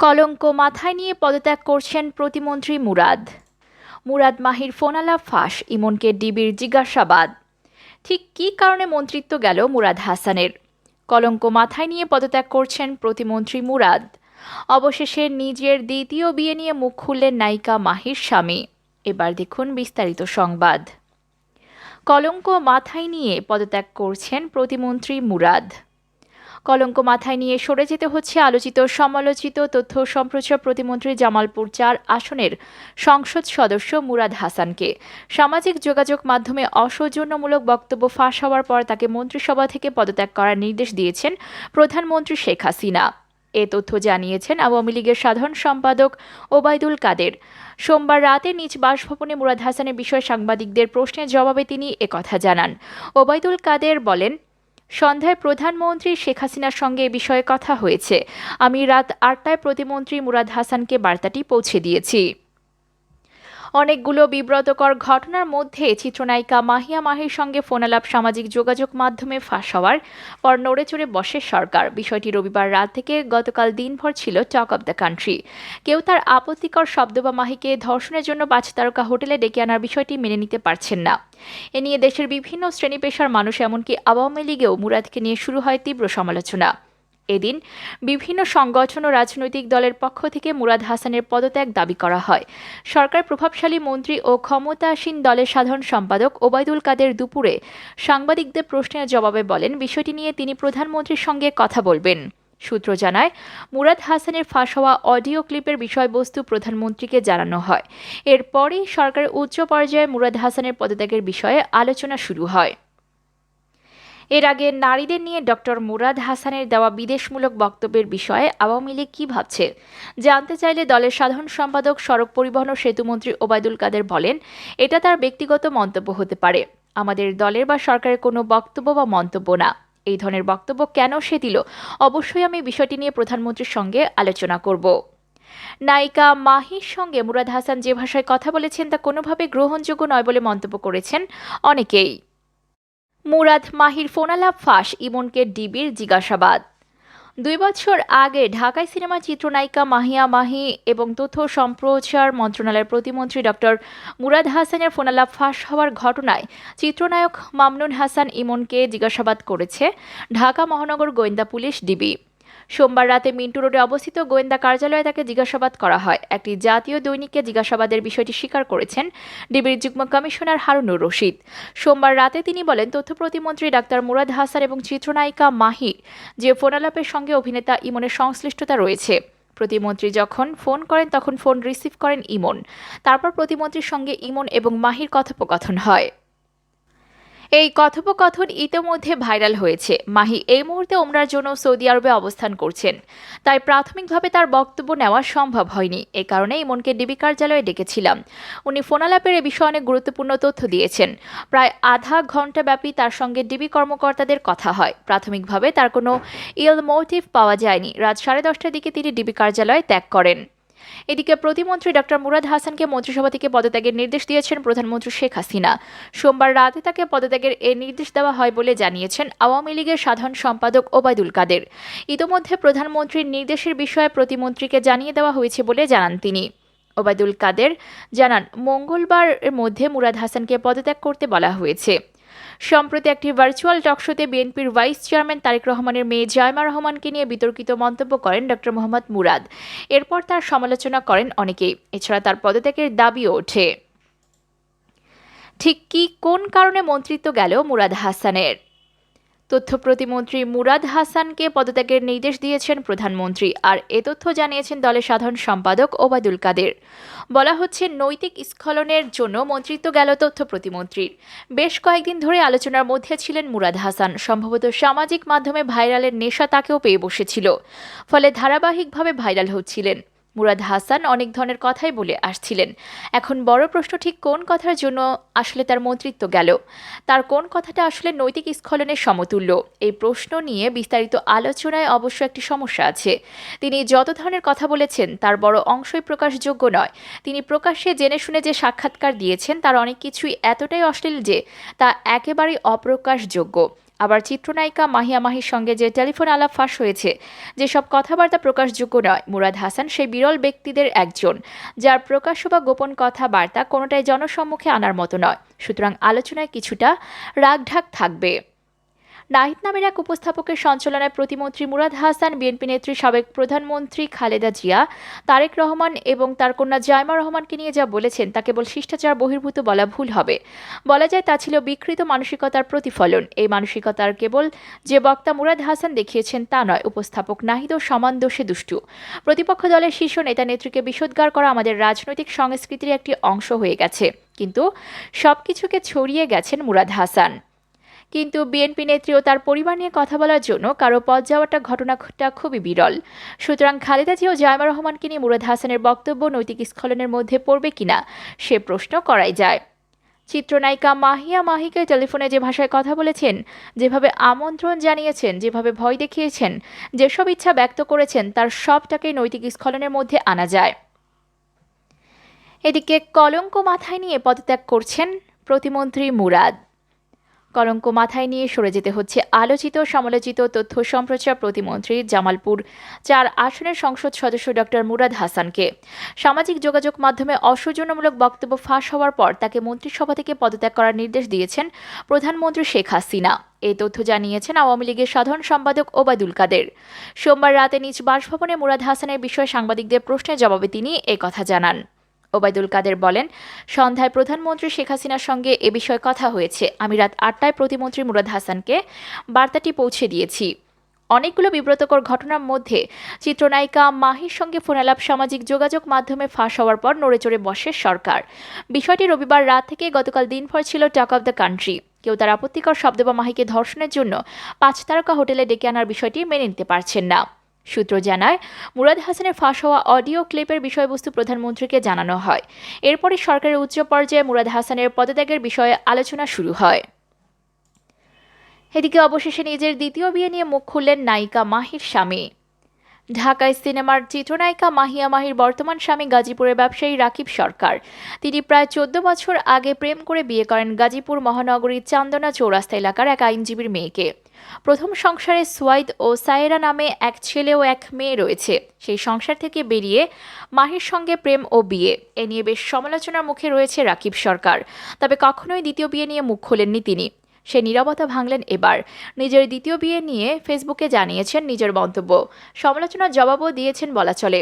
কলঙ্ক মাথায় নিয়ে পদত্যাগ করছেন প্রতিমন্ত্রী মুরাদ। মুরাদ মাহির ফোনালা ফাঁস, ইমনকে ডিবির জিজ্ঞাসাবাদ। ঠিক কী কারণে মন্ত্রিত্ব গেল মুরাদ হাসানের? কলঙ্ক মাথায় নিয়ে পদত্যাগ করছেন প্রতিমন্ত্রী মুরাদ। অবশেষে নিজের দ্বিতীয় বিয়ে নিয়ে মুখ খুললেন নায়িকা মাহির স্বামী। এবার দেখুন বিস্তারিত সংবাদ। কলঙ্ক মাথায় নিয়ে পদত্যাগ করছেন প্রতিমন্ত্রী মুরাদ। কলঙ্ক মাথায় নিয়ে সরে যেতে হচ্ছে আলোচিত সমালোচিত তথ্য সম্প্রচার প্রতিমন্ত্রী জামালপুর চার আসনের সংসদ সদস্য মুরাদ হাসানকে। সামাজিক যোগাযোগ মাধ্যমে অসৌজন্যমূলক বক্তব্য ফাঁস হওয়ার পর তাকে মন্ত্রিসভা থেকে পদত্যাগ করার নির্দেশ দিয়েছেন প্রধানমন্ত্রী শেখ হাসিনা। এ তথ্য জানিয়েছেন আওয়ামী লীগের সাধারণ সম্পাদক ওবায়দুল কাদের। সোমবার রাতে নিজ বাসভবনে মুরাদ হাসানের বিষয়ে সাংবাদিকদের প্রশ্নের জবাবে তিনি একথা জানান। ওবায়দুল কাদের বলেন সন্ধ্যায় প্রধানমন্ত্রী শেখ হাসিনার সঙ্গে এ বিষয়ে কথা হয়েছে। আমি রাত আটটায় প্রতিমন্ত্রী মুরাদ হাসানকে বার্তাটি পৌঁছে দিয়েছি। অনেকগুলো বিব্রতকর ঘটনার মধ্যে চিত্রনায়িকা মাহিয়া মাহির সঙ্গে ফোনালাপ, সামাজিক যোগাযোগ মাধ্যমে ফাঁস হওয়ার পর নড়ে চড়ে বসে সরকার। বিষয়টি রবিবার রাত থেকে গতকাল দিনভর ছিল টক অব দ্য কান্ট্রি। কেউ তার আপত্তিকর শব্দ বা মাহিকে ধর্ষণের জন্য পাঁচ তারকা হোটেলে ডেকে আনার বিষয়টি মেনে নিতে পারছেন না। এ নিয়ে দেশের বিভিন্ন শ্রেণি পেশার মানুষ, এমনকি আওয়ামী লীগেও মুরাদকে নিয়ে শুরু হয় তীব্র সমালোচনা। এদিন বিভিন্ন সংগঠন ও রাজনৈতিক দলের পক্ষ থেকে মুরাদ হাসানের পদত্যাগ দাবি করা হয়। সরকার প্রভাবশালী মন্ত্রী ও ক্ষমতাসীন দলের সাধারণ সম্পাদক ওবায়দুল কাদের দুপুরে সাংবাদিকদের প্রশ্নের জবাবে বলেন, বিষয়টি নিয়ে তিনি প্রধানমন্ত্রীর সঙ্গে কথা বলবেন। সূত্র জানায়, মুরাদ হাসানের ফাঁস হওয়া অডিও ক্লিপের বিষয়বস্তু প্রধানমন্ত্রীকে জানানো হয়। এরপরই সরকারের উচ্চ পর্যায়ে মুরাদ হাসানের পদত্যাগের বিষয়ে আলোচনা শুরু হয়। এর আগে নারীদের নিয়ে ডক্টর মুরাদ হাসানের দেওয়া বিদেশমূলক বক্তব্যের বিষয়ে আওয়ামী লীগ কী ভাবছে? জানতে চাইলে দলের সাধারণ সম্পাদক, সড়ক পরিবহন ও সেতুমন্ত্রী ওবায়দুল কাদের বলেন, এটা তার ব্যক্তিগত মন্তব্য হতে পারে। আমাদের দলের বা সরকারের কোনো বক্তব্য বা মন্তব্য না। এই ধরনের বক্তব্য কেন সে দিল? অবশ্যই আমি বিষয়টি নিয়ে প্রধানমন্ত্রীর সঙ্গে আলোচনা করব। নায়িকা মাহির সঙ্গে মুরাদ হাসান যে ভাষায় কথা বলেছেন তা কোনোভাবে গ্রহণযোগ্য নয় বলে মন্তব্য করেছেন অনেকেই। মুরাদ মাহির ফোনালাপ ফাঁস, ইমনকে ডিবির জিজ্ঞাসাবাদ। দুই বছর আগে ঢাকায় সিনেমা চিত্রনায়িকা মাহিয়া মাহি এবং তথ্য সম্প্রচার মন্ত্রণালয়ের প্রতিমন্ত্রী ডক্টর মুরাদ হাসানের ফোনালাপ ফাঁস হওয়ার ঘটনায় চিত্রনায়ক মামনুন হাসান ইমনকে জিজ্ঞাসাবাদ করেছে ঢাকা মহানগর গোয়েন্দা পুলিশ ডিবি। সোমবার রাতে মিন্টু রোডে অবস্থিত গোয়েন্দা কার্যালয়ে তাকে জিজ্ঞাসাবাদ করা হয়। একটি জাতীয় দৈনিককে জিজ্ঞাসাবাদের বিষয়টি স্বীকার করেছেন ডিবির যুগ্ম কমিশনার হারুনুর রশিদ। সোমবার রাতে তিনি বলেন, তথ্য প্রতিমন্ত্রী ডাক্তার মুরাদ হাসান এবং চিত্রনায়িকা মাহি যে ফোনালাপের সঙ্গে অভিনেতা ইমনের সংশ্লিষ্টতা রয়েছে। প্রতিমন্ত্রী যখন ফোন করেন, তখন ফোন রিসিভ করেন ইমন। তারপর প্রতিমন্ত্রীর সঙ্গে ইমন এবং মাহির কথোপকথন হয়। এই কথোপকথন ইতোমধ্যে ভাইরাল হয়েছে। মাহি, এই মুহূর্তে ওমরার জন্য সৌদি আরবে অবস্থান করছেন। তাই প্রাথমিকভাবে তার বক্তব্য নেওয়া সম্ভব হয়নি। এ কারণে ইমনকে ডিবি কার্যালয়ে ডেকেছিলাম। উনি ফোনালাপের এ বিষয়ে অনেক গুরুত্বপূর্ণ তথ্য দিয়েছেন। প্রায় আধা ঘণ্টা ব্যাপী তার সঙ্গে ডিবি কর্মকর্তাদের কথা হয়। প্রাথমিকভাবে তার কোনো ইল মোটিভ পাওয়া যায়নি। রাত সাড়ে দশটার দিকে তিনি ডিবি কার্যালয়ে ত্যাগ করেন। এদিকে প্রতিমন্ত্রী ডক্টর মুরাদ হাসানকে মন্ত্রিসভা থেকে পদত্যাগের নির্দেশ দিয়েছেন প্রধানমন্ত্রী শেখ হাসিনা। সোমবার রাতে তাকে পদত্যাগের এ নির্দেশ দেওয়া হয় বলে জানিয়েছেন আওয়ামী লীগের সাধারণ সম্পাদক ওবায়দুল কাদের। ইতোমধ্যে প্রধানমন্ত্রীর নির্দেশের বিষয়ে প্রতিমন্ত্রীকে জানিয়ে দেওয়া হয়েছে বলে জানান তিনি। ওবায়দুল কাদের জানান, মঙ্গলবার মধ্যে মুরাদ হাসানকে পদত্যাগ করতে বলা হয়েছে। সম্প্রতি একটি ভার্চুয়াল টকশোতে বিএনপির ভাইস চেয়ারম্যান তারেক রহমানের মেয়ে জায়মা রহমানকে নিয়ে বিতর্কিত মন্তব্য করেন ড মোহাম্মদ মুরাদ। এরপর তার সমালোচনা করেন অনেকেই। এছাড়া তার পদত্যাগের দাবিও ওঠে। ঠিক কি কোন কারণে মন্ত্রিত্ব গেল মুরাদ হাসানের? তথ্য প্রতিমন্ত্রী মুরাদ হাসানকে পদত্যাগের নির্দেশ দিয়েছেন প্রধানমন্ত্রী, আর এ তথ্য জানিয়েছেন দলের সাধারণ সম্পাদক ওবায়দুল কাদের। বলা হচ্ছে, নৈতিক স্খলনের জন্য মন্ত্রিত্ব গেল তথ্য প্রতিমন্ত্রীর। বেশ কয়েকদিন ধরে আলোচনার মধ্যে ছিলেন মুরাদ হাসান। সম্ভবত সামাজিক মাধ্যমে ভাইরালের নেশা তাকেও পেয়ে বসেছিল। ফলে ধারাবাহিকভাবে ভাইরাল হচ্ছিলেন। মুরাদ হাসান অনেক ধরনের কথাই বলে আসছিলেন। এখন বড় প্রশ্ন, ঠিক কোন কথার জন্য আসলে তার মন্ত্রিত্ব গেল? তার কোন কথাটা আসলে নৈতিক স্খলনের সমতুল্য? এই প্রশ্ন নিয়ে বিস্তারিত আলোচনায় অবশ্য একটি সমস্যা আছে। তিনি যত ধরনের কথা বলেছেন, তার বড় অংশই প্রকাশযোগ্য নয়। তিনি প্রকাশ্যে জেনে শুনে যে সাক্ষাৎকার দিয়েছেন, তার অনেক কিছুই এতটাই অশ্লীল যে তা একেবারেই অপ্রকাশযোগ্য। আবার চিত্রনায়িকা মাহিয়া মাহির সঙ্গে যে টেলিফোন আলাপ ফাঁস হয়েছে যেসব কথাবার্তা প্রকাশযোগ্য নয়, মুরাদ হাসান সেই বিরল ব্যক্তিদের একজন, যার প্রকাশ্য বা গোপন কথাবার্তা কোনোটাই জনসম্মুখে আনার মতো নয়। সুতরাং আলোচনায় কিছুটা রাগঢাক থাকবে। নাহিদ নামের এক উপস্থাপকের সঞ্চালনায় প্রতিমন্ত্রী মুরাদ হাসান, বিএনপি নেত্রী সাবেক প্রধানমন্ত্রী খালেদা জিয়া, তারেক রহমান এবং তার কন্যা জায়মা রহমানকে নিয়ে যা বলেছেন তা কেবল শিষ্টাচার বহির্ভূত বলা ভুল হবে। বলা যায় তা ছিল বিকৃত মানসিকতার প্রতিফলন। এই মানসিকতার কেবল যে বক্তা মুরাদ হাসান দেখিয়েছেন তা নয়, উপস্থাপক নাহিদও সমান দোষে দুষ্টু। প্রতিপক্ষ দলের শীর্ষ নেতা নেত্রীকে বিষোদ্গার করা আমাদের রাজনৈতিক সংস্কৃতির একটি অংশ হয়ে গেছে। কিন্তু সবকিছুকে ছড়িয়ে গেছেন মুরাদ হাসান। কিন্তু বিএনপি নেত্রী ও তার পরিবার নিয়ে কথা বলার জন্য কারও পথ যাওয়াটা ঘটনাটা খুবই বিরল। সুতরাং খালেদা জিয়া ও জায়মা রহমানকে নিয়ে মুরাদ হাসানের বক্তব্য নৈতিক স্খলনের মধ্যে পড়বে কিনা, সে প্রশ্ন করাই যায়। চিত্রনায়িকা মাহিয়া মাহিকে টেলিফোনে যে ভাষায় কথা বলেছেন, যেভাবে আমন্ত্রণ জানিয়েছেন, যেভাবে ভয় দেখিয়েছেন, যেসব ইচ্ছা ব্যক্ত করেছেন, তার সবটাকেই নৈতিক স্খলনের মধ্যে আনা যায়। এদিকে কলঙ্ক মাথায় নিয়ে পদত্যাগ করছেন প্রতিমন্ত্রী মুরাদ। কলঙ্ক মাথায় নিয়ে সরে যেতে হচ্ছে আলোচিত সমালোচিত তথ্য সম্প্রচার প্রতিমন্ত্রী জামালপুর। চার আসনের সংসদ সদস্য ডক্টর মুরাদ হাসানকে। সামাজিক যোগাযোগ মাধ্যমে অসৌজন্যমূলক বক্তব্য ফাঁস হওয়ার পর তাকে মন্ত্রিসভা থেকে পদত্যাগ করার নির্দেশ দিয়েছেন প্রধানমন্ত্রী শেখ হাসিনা। এই তথ্য জানিয়েছেন আওয়ামী লীগের সাধারণ সম্পাদক ওবায়দুল কাদের। সোমবার রাতে নিজ বাসভবনে মুরাদ হাসানের বিষয়ে সাংবাদিকদের প্রশ্নের জবাবে তিনি কথা জানান। ওবায়দুল কাদের বলেন, সন্ধ্যায় প্রধানমন্ত্রী শেখ হাসিনার সঙ্গে এ বিষয়ে কথা হয়েছে। আমি রাত আটটায় প্রতিমন্ত্রী মুরাদ হাসানকে বার্তাটি পৌঁছে দিয়েছি। অনেকগুলো বিব্রতকর ঘটনার মধ্যে চিত্রনায়িকা মাহির সঙ্গে ফোনালাপ, সামাজিক যোগাযোগ মাধ্যমে ফাঁস হওয়ার পর নড়েচড়ে বসে সরকার। বিষয়টি রবিবার রাত থেকে গতকাল দিনভর ছিল টক অব দ্য কান্ট্রি। কেউ তার আপত্তিকর শব্দ বা মাহিকে ধর্ষণের জন্য পাঁচ তারকা হোটেলে ডেকে আনার বিষয়টি মেনে নিতে পারছেন না। সূত্র জানায়, মুরাদ হাসানের ফাঁস হওয়া অডিও ক্লিপের বিষয়বস্তু প্রধানমন্ত্রীকে জানানো হয়। এরপরই সরকারের উচ্চ পর্যায়ে মুরাদ হাসানের পদত্যাগের বিষয়ে আলোচনা শুরু হয়। এদিকে অবশেষে নিজের দ্বিতীয় বিয়ে নিয়ে মুখ খুললেন নায়িকা মাহির স্বামী। ঢাকায় সিনেমার চিত্রনায়িকা মাহিয়া মাহির বর্তমান স্বামী গাজীপুরের ব্যবসায়ী রাকিব সরকার। তিনি প্রায় চোদ্দ বছর আগে প্রেম করে বিয়ে করেন গাজীপুর মহানগরীর চান্দনা চৌরাস্তা এলাকার এক আইনজীবীর মেয়েকে। প্রথম সংসারে সোয়াইদ ও সায়েরা নামে এক ছেলে ও এক মেয়ে রয়েছে। সেই সংসার থেকে বেরিয়ে মাহির সঙ্গে প্রেম ও বিয়ে। এ নিয়ে বেশ সমালোচনার মুখে রয়েছে রাকিব সরকার। তবে কখনোই দ্বিতীয় বিয়ে নিয়ে মুখ খোলেননি তিনি। সে নীরবতা ভাঙলেন এবার। নিজের দ্বিতীয় বিয়ে নিয়ে ফেসবুকে জানিয়েছেন নিজের মন্তব্য। সমালোচনার জবাবও দিয়েছেন বলা চলে।